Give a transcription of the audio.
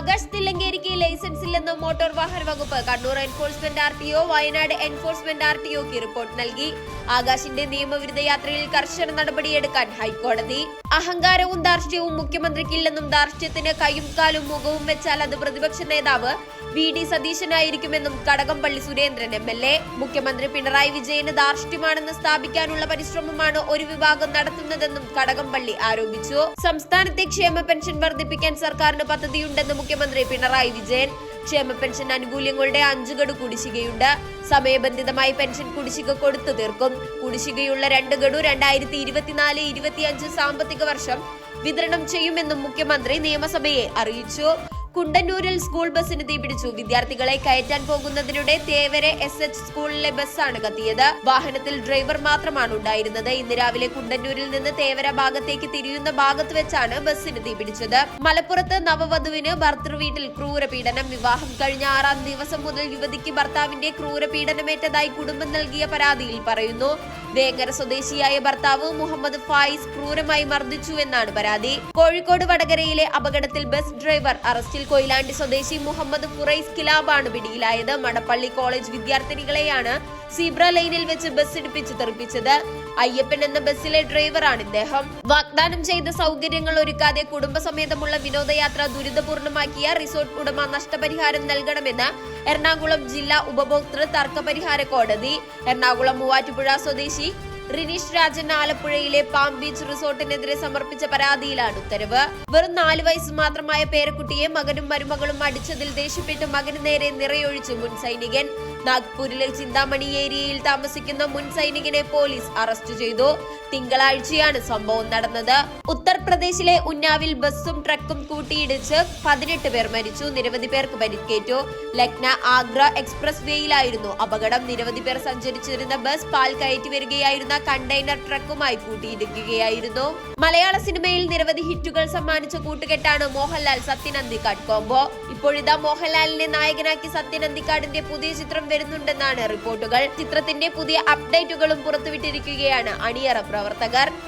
Akash തില്ലങ്കേരിക്ക് licence ഇല്ലെന്ന് motor വാഹന വകുപ്പ് Kannur enforcement R T O Wayanad enforcement R T ഒക്ക് റിപ്പോർട്ട് നൽകി. ആകാശിന്റെ നിയമവിരുദ്ധ യാത്രയിൽ കർശന നടപടിയെടുക്കാൻ ഹൈക്കോടതി. അഹങ്കാരവും ദാർഷ്ട്യവും മുഖ്യമന്ത്രിക്കില്ലെന്നും ധാർഷ്ട്യത്തിന് കൈയും കാലും മുഖവും വെച്ചാൽ അത് പ്രതിപക്ഷ നേതാവ് V D സതീശനായിരിക്കുമെന്നും Kadakampally Surendran M L A. മുഖ്യമന്ത്രി പിണറായി വിജയന് ദാർഷ്ട്യമാണെന്ന് സ്ഥാപിക്കാനുള്ള പരിശ്രമമാണ് ഒരു വിഭാഗം നടത്തുന്നതെന്നും കടകംപള്ളി ആരോപിച്ചു. സംസ്ഥാനത്തെ ക്ഷേമ പെൻഷൻ വർദ്ധിപ്പിക്കാൻ സർക്കാരിന് പദ്ധതിയുണ്ടെന്ന് മുഖ്യമന്ത്രി പിണറായി വിജയൻ ക്ഷേമ പെൻഷൻ ആനുകൂല്യങ്ങളുടെ അഞ്ചു ഗഡു കുടിശ്ശികയുണ്ട്. സമയബന്ധിതമായി പെൻഷൻ കുടിശ്ശിക കൊടുത്തു തീർക്കും. കുടിശ്ശികയുള്ള രണ്ട് ഗഡു രണ്ടായിരത്തി ഇരുപത്തിനാല് ഇരുപത്തിയഞ്ച് സാമ്പത്തിക വർഷം വിതരണം ചെയ്യുമെന്നും മുഖ്യമന്ത്രി നിയമസഭയെ അറിയിച്ചു. കുണ്ടന്നൂരിൽ സ്കൂൾ ബസ്സിന് തീപിടിച്ചു വിദ്യാർത്ഥികളെ കയറ്റാൻ പോകുന്നതിനിടെ തേവരെ എസ് എച്ച് സ്കൂളിലെ ബസ്സാണ് കത്തിയത്. വാഹനത്തിൽ ഡ്രൈവർ മാത്രമാണ് ഉണ്ടായിരുന്നത്. ഇന്ന് രാവിലെ കുണ്ടന്നൂരിൽ നിന്ന് തേവര ഭാഗത്തേക്ക് തിരിയുന്ന ഭാഗത്ത് വെച്ചാണ് ബസ്സിന് തീപിടിച്ചത് മലപ്പുറത്ത് നവവധുവിന് ഭർത്തൃവീട്ടിൽ ക്രൂരപീഡനം. വിവാഹം കഴിഞ്ഞ ആറാം ദിവസം മുതൽ യുവതിക്ക് ഭർത്താവിന്റെ ക്രൂരപീഡനമേറ്റതായി കുടുംബം നൽകിയ പരാതിയിൽ പറയുന്നു. വേങ്ങര സ്വദേശിയായ ഭർത്താവ് മുഹമ്മദ് ഫായിസ് ക്രൂരമായി മർദ്ദിച്ചു എന്നാണ് പരാതി. കോഴിക്കോട് വടകരയിലെ അപകടത്തിൽ ബസ് ഡ്രൈവർ അറസ്റ്റിൽ കൊയിലാണ്ടി സ്വദേശി മുഹമ്മദ് ഫുറൈസ് കിലാബാണ് പിടിയിലായത് മടപ്പള്ളി കോളേജ് വിദ്യാർത്ഥിനികളെയാണ് സീബ്ര ലൈനിൽ വെച്ച് ബസ് ഇടിപ്പിച്ച് തെറിപ്പിച്ചത് അയ്യപ്പൻ എന്ന ബസ്സിലെ ഡ്രൈവറാണ് ഇദ്ദേഹം വാഗ്ദാനം ചെയ്ത സൗകര്യങ്ങൾ ഒരുക്കാതെ കുടുംബസമേതമുള്ള വിനോദയാത്ര ദുരിതപൂർണമാക്കിയ റിസോർട്ട് ഉടമ നഷ്ടപരിഹാരം നൽകണമെന്ന് എറണാകുളം ജില്ലാ ഉപഭോക്തൃ തർക്കപരിഹാര കോടതി എറണാകുളം മൂവാറ്റുപുഴ സ്വദേശി റിനീഷ് രാജൻ ആലപ്പുഴയിലെ പാം ബീച്ച് റിസോർട്ടിനെതിരെ സമർപ്പിച്ച പരാതിയിലാണ് ഉത്തരവ്. വെറും നാല് വയസ്സ് മാത്രമായ പേരക്കുട്ടിയെ മകനും മരുമകളും അടിച്ചതിൽ ദേഷ്യപ്പെട്ട് മകന് നേരെ നിറയൊഴിച്ചു മുൻ സൈനികൻ. നാഗ്പൂരിലെ ചിന്താമണി ഏരിയയിൽ താമസിക്കുന്ന മുൻ സൈനികനെ പോലീസ് അറസ്റ്റ് ചെയ്തു. തിങ്കളാഴ്ചയാണ് സംഭവം നടന്നത്. ഉത്തർപ്രദേശിലെ ഉന്നാവിൽ ബസ്സും ട്രക്കും കൂട്ടിയിടിച്ച് പതിനെട്ട് പേർ മരിച്ചു. നിരവധി പേർക്ക് പരിക്കേറ്റു. ലക്ന ആഗ്ര എക്സ്പ്രസ് വേയിലായിരുന്നു അപകടം. നിരവധി പേർ സഞ്ചരിച്ചിരുന്ന ബസ് പാൽ കയറ്റി വരികയായിരുന്ന കണ്ടെയ്നർ ട്രക്കുമായി കൂട്ടിയിടിക്കുകയായിരുന്നു. മലയാള സിനിമയിൽ നിരവധി ഹിറ്റുകൾ സമ്മാനിച്ച കൂട്ടുകെട്ടാണ് മോഹൻലാൽ സത്യൻ അന്തിക്കാട് കോംബോ. ഇപ്പോഴിതാ മോഹൻലാലിനെ നായകനാക്കി സത്യൻ അന്തിക്കാടിന്റെ പുതിയ ചിത്രം വരുന്നുണ്ടെന്നാണ് റിപ്പോർട്ടുകൾ. ചിത്രത്തിന്റെ പുതിയ അപ്ഡേറ്റുകളും പുറത്തുവിട്ടിരിക്കുകയാണ് അണിയറ പ്രവർത്തകർ